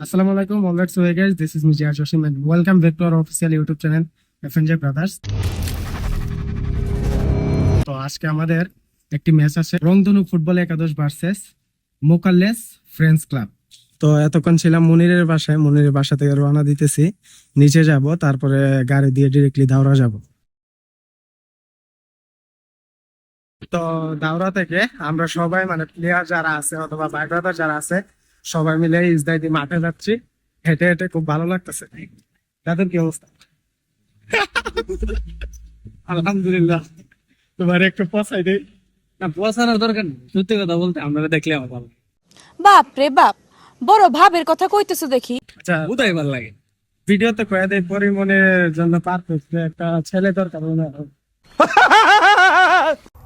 Alaikum, all right, so hey guys, this is Mujia Joshim and welcome back to our official YouTube channel FNJ Brothers. তো আজকে আমাদের একটি match আছে রংধনু football একাদশ versus মোকাল্লেস friends club তো এতক্ষণ ছিলাম মুনিরের বাসায় মুনিরের বাসা থেকে রওনা দিতেছি। নিচে যাব তারপরে গাড়ি দিয়ে ডিরেক্টলি দাওরা যাব। তো দাওরা থেকে আমরা সবাই মানে প্লেয়ার যারা আছে অথবা ভাই ব্রাদার যারা আছে সবাই মিলে ইসদাইদি মাঠে যাচ্ছি। হেঁটে হেঁটে খুব ভালো লাগতেছে। তাদের কি অবস্থা? আলহামদুলিল্লাহ। তোমার একটু পচাই দেই। না পয়সার দরকার নেই। সত্যি কথা বলতে আপনারা দেখলে আমার ভালো বাপ রে বাপ বড় ভাবের কথা কইতেছো দেখি। আচ্ছা বুধাই ভালো লাগে। ভিডিওতে কয়ে দেয় পরিমনের জন্য পারফেক্ট একটা ছেলে দরকার।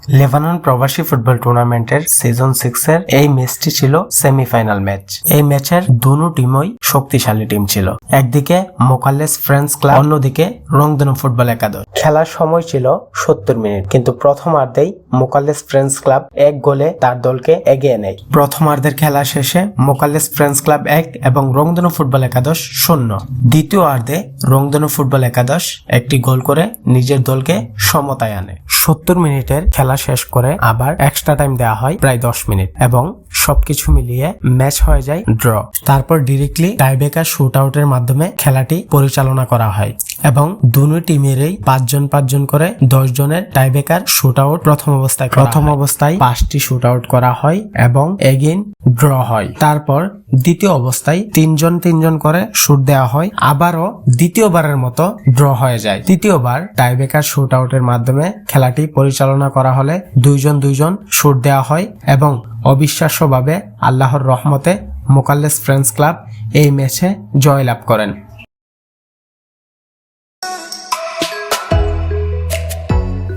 লেবানন প্রবাসী ফুটবল টুর্নামেন্টের সিজন সিক্স এর এই ম্যাচটি ছিল সেমিফাইনাল ম্যাচ এই ম্যাচের দুনো টিমই শক্তিশালী টিম ছিল। একদিকে মোকাল্লেস ফ্রেন্স ক্লাব, অন্যদিকে রংদন ফুটবল একাদশ। খেলার সময় ছিল সত্তর মিনিট, কিন্তু প্রথমার্ধেই মোকাল্লেস ফ্রেন্ডস ক্লাব এক গোলে তার দলকে এগিয়ে নেয়। প্রথমার্ধের খেলা শেষে মোকাল্লেস ফ্রেন্ডস ক্লাব এক এবং রংধনু ফুটবল একাদশ শূন্য। দ্বিতীয় দ্বিতীয়ার্ধে রংধনু ফুটবল একাদশ একটি গোল করে নিজের দলকে সমতায় আনে। সত্তর মিনিটের খেলা শেষ করে আবার এক্সট্রা টাইম দেওয়া হয় প্রায় দশ মিনিট এবং সবকিছু মিলিয়ে ম্যাচ হয়ে যায় ড্র তারপর ডিরেক্টলি টাইব্রেকার শুট আউটের মাধ্যমে খেলাটি পরিচালনা করা হয় এবং দুনো টিমেরই পাঁচজন পাঁচজন করে দশ জনের টাইব্রেকার শুট আউট প্রথম অবস্থায় প্রথম অবস্থায় পাঁচটি শুট আউট করা হয় এবং এগেইন ড্র হয়। তারপর দ্বিতীয় অবস্থায় তিনজন তিনজন করে শুট দেওয়া হয়। আবারও দ্বিতীয়বারের মতো ড্র হয়ে যায়। তৃতীয়বার টাইবেকার শুট আউটের মাধ্যমে খেলাটি পরিচালনা করা হলে দুইজন দুইজন শুট দেওয়া হয় এবং অবিশ্বাস্যভাবে আল্লাহর রহমতে মোকাল্লেস ফ্রেন্ডস ক্লাব এই ম্যাচে জয়লাভ করেন।